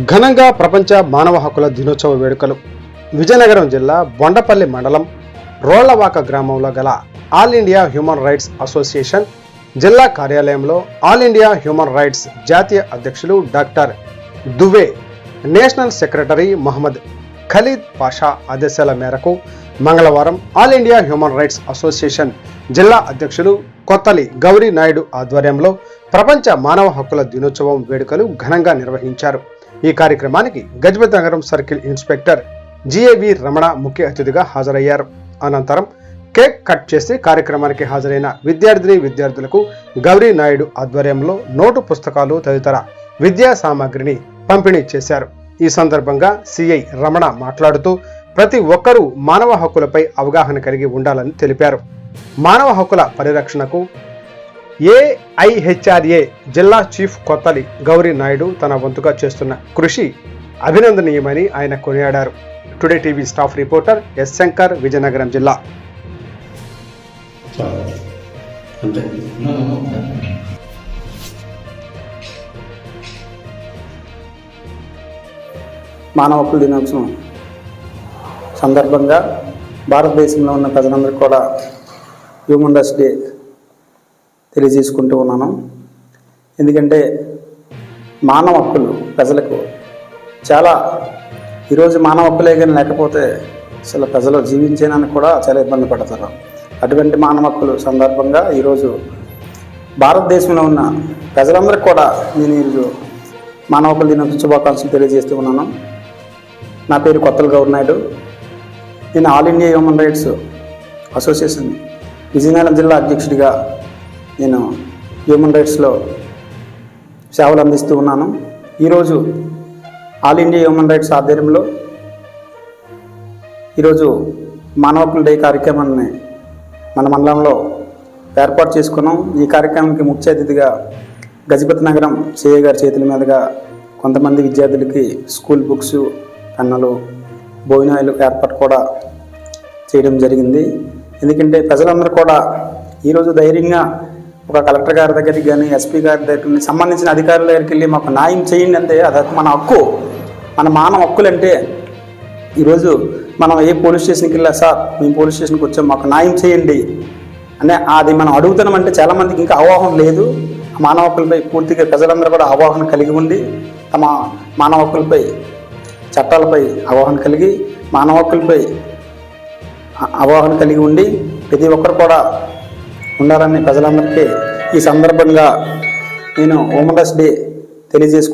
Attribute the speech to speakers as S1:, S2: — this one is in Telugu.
S1: ఘనంగా ప్రపంచ మానవ హక్కుల దినోత్సవ వేడుకలు. విజయనగరం జిల్లా బొండపల్లి మండలం రోళ్ళవాక గ్రామంలో గల All India Human Rights Association జిల్లా కార్యాలయంలో ఆల్ ఇండియా హ్యూమన్ రైట్స్ జాతీయ అధ్యక్షులు doctor Dubey national secretary Mohammed Khalid Pasha ఆదేశాల మేరకు మంగళవారం All India Human Rights Association జిల్లా అధ్యక్షులు కొత్తలి గౌరీ నాయుడు ఆధ్వర్యంలో ప్రపంచ మానవ హక్కుల దినోత్సవం వేడుకలు ఘనంగా నిర్వహించారు. ఈ కార్యక్రమానికి గజపతి నగరం సర్కిల్ ఇన్స్పెక్టర్ జిఏవి రమణ ముఖ్య అతిథిగా హాజరయ్యారు. అనంతరం కేక్ కట్ చేసి కార్యక్రమానికి హాజరైన విద్యార్థిని విద్యార్థులకు గౌరీ నాయుడు ఆధ్వర్యంలో నోటు పుస్తకాలు తదితర విద్యా సామాగ్రిని పంపిణీ చేశారు. ఈ సందర్భంగా సిఐ రమణ మాట్లాడుతూ ప్రతి ఒక్కరూ మానవ హక్కులపై అవగాహన కలిగి ఉండాలని తెలిపారు. మానవ హక్కుల పరిరక్షణకు ఏఐహెచ్ఆర్ఏ జిల్లా చీఫ్ కొత్తలి గౌరీ నాయుడు తన వంతుగా చేస్తున్న కృషి అభినందనీయమని ఆయన కొనియాడారు. Today TV staff reporter S Shankar Vizianagaram జిల్లా.
S2: మానవ హక్కుల దినోత్సవం సందర్భంగా భారతదేశంలో ఉన్న ప్రజలందరికీ కూడా హ్యూమన్ రైట్స్ డే తెలియజేసుకుంటూ ఉన్నాను. ఎందుకంటే మానవ హక్కులు ప్రజలకు చాలా ఈరోజు మానవ హక్కులే కానీ లేకపోతే అసలు ప్రజలు జీవించేనానికి కూడా చాలా ఇబ్బంది పడతారు. అటువంటి మానవ హక్కులు సందర్భంగా ఈరోజు భారతదేశంలో ఉన్న ప్రజలందరికీ కూడా నేను ఈరోజు మానవ హక్కుల దినోత్సవ శుభాకాంక్షలు తెలియజేస్తూ ఉన్నాను. నా పేరు కొత్తల గౌర్ నాయుడు. నేను All India Human Rights Association Vizianagaram జిల్లా అధ్యక్షుడిగా నేను హ్యూమన్ రైట్స్లో సేవలు అందిస్తూ ఉన్నాను. ఈరోజు ఆల్ ఇండియా హ్యూమన్ రైట్స్ ఆధ్వర్యంలో ఈరోజు మానవ హక్కుల డే కార్యక్రమాన్ని మన మండలంలో ఏర్పాటు చేసుకున్నాం. ఈ కార్యక్రమానికి ముఖ్య అతిథిగా గజపతి నగరం సిఏ గారి చేతుల మీదుగా కొంతమంది విద్యార్థులకి స్కూల్ బుక్స్ పెన్నులు భోజనాలు ఏర్పాటు కూడా చేయడం జరిగింది. ఎందుకంటే ప్రజలందరూ కూడా ఈరోజు ధైర్యంగా ఒక కలెక్టర్ గారి దగ్గరికి కానీ ఎస్పీ గారి దగ్గరికి సంబంధించిన అధికారుల దగ్గరికి వెళ్ళి మాకు న్యాయం చేయండి అంటే అది మన హక్కు. మన మానవ హక్కులంటే ఈరోజు మనం ఏ పోలీస్ స్టేషన్కి వెళ్ళా సార్ మేము పోలీస్ స్టేషన్కి వచ్చాం మాకు న్యాయం చేయండి అనే అది మనం అడుగుతున్నామంటే చాలామందికి ఇంకా అవగాహన లేదు. మానవ హక్కులపై పూర్తిగా ప్రజలందరూ కూడా అవగాహన కలిగి ఉండి తమ మానవ హక్కులపై చట్టాలపై అవగాహన కలిగి మానవ హక్కులపై అవగాహన కలిగి ఉండి ప్రతి ఒక్కరు కూడా ఉండాలని ప్రజలందరికీ ఈ సందర్భంగా నేను ఉమెన్ డే తెలియజేసుకు